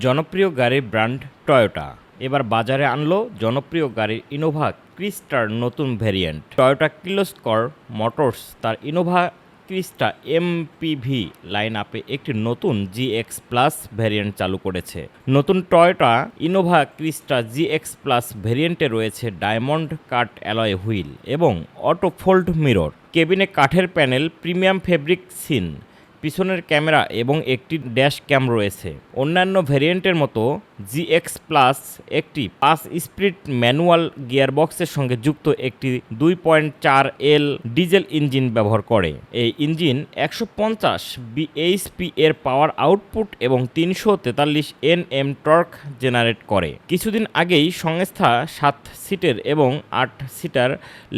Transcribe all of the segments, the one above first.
জনপ্রিয় গাড়ির brand Toyota. এবার বাজারে আনলো জনপ্রিয় গাড়ির ইনোভা ক্রিস্টার নতুন ভ্যারিয়েন্ট টয়োটা কিলোস্কর মোটরস, তার ইনোভা ক্রিস্টা এমপিভি লাইন আপে একটি নতুন জি এক্স প্লাস ভ্যারিয়েন্ট চালু করেছে। নতুন Toyota Innova Crysta G X plus ভ্যারিয়েন্টে রয়েছে ডায়মন্ড কাট অ্যালয় হুইল এবং অটো ফোল্ড মিরর। কেবিনে কাঠের প্যানেল, প্রিমিয়াম ফেব্রিক সিন। পিছনের ক্যামেরা এবং একটি ড্যাশ ক্যাম রয়েছে। অন্যান্য ভ্যারিয়েন্টের মতো জিএক্স প্লাস একটি পাঁচ স্পিড ম্যানুয়াল গিয়ারবক্সের সঙ্গে যুক্ত একটি দুই পয়েন্ট চার এল ডিজেল ইঞ্জিন ব্যবহার করে। এই ইঞ্জিন একশো পঞ্চাশ বিএইচপি এর পাওয়ার আউটপুট এবং তিনশো তেতাল্লিশ এন এম টর্ক জেনারেট করে। কিছুদিন আগেই সংস্থা সাত সিটের এবং আট সিটার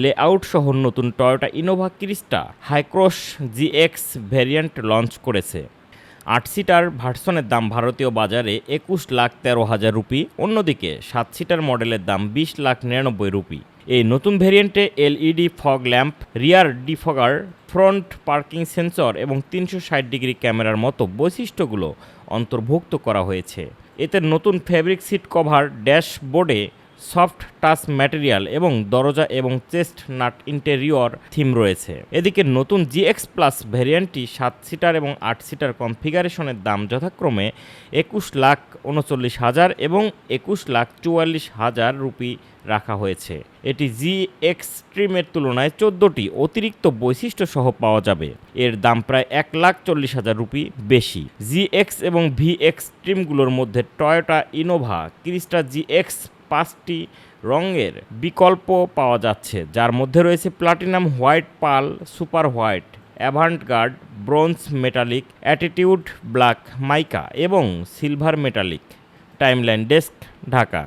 লেআউট সহ নতুন Toyota Innova Crysta Hycross GX variant launch করেছে। আট সিটার ভার্সনের দাম ভারতীয় বাজারে একুশ লাখ তেরো হাজার রুপি, অন্যদিকে সাত সিটার মডেলের দাম বিশ লাখ নিরানব্বই রুপি। এই নতুন ভেরিয়েন্টে LED fog lamp, rear defogger, front parking sensor এবং তিনশো ষাট ডিগ্রি ক্যামেরার মতো বৈশিষ্ট্যগুলো অন্তর্ভুক্ত করা হয়েছে। এতে নতুন ফেব্রিক সিট কভার, ড্যাশবোর্ডে সফট টাচ ম্যাটেরিয়াল এবং দরজা এবং চেস্ট নাট ইন্টেরিয়র থিম রয়েছে। এদিকে নতুন জিএক্স প্লাস ভ্যারিয়েন্টটি সাত সিটার এবং আট সিটার কনফিগারেশনের দাম যথাক্রমে একুশ লাখ উনচল্লিশ হাজার এবং একুশ লাখ চুয়াল্লিশ হাজার রুপি রাখা হয়েছে। এটি জি এক্সট্রিমের তুলনায় চোদ্দোটি অতিরিক্ত বৈশিষ্ট্য সহ পাওয়া যাবে। এর দাম প্রায় এক লাখ চল্লিশ হাজার রুপি বেশি। জি এক্স এবং ভি এক্সট্রিমগুলোর মধ্যে Toyota Innova Crysta G X পাঁচটি রঙের বিকল্প পাওয়া যাচ্ছে। যার মধ্যে রয়েছে platinum white pearl, super white avant garde bronze metallic, attitude black mica এবং silver metallic. Timeline desk, Dhaka.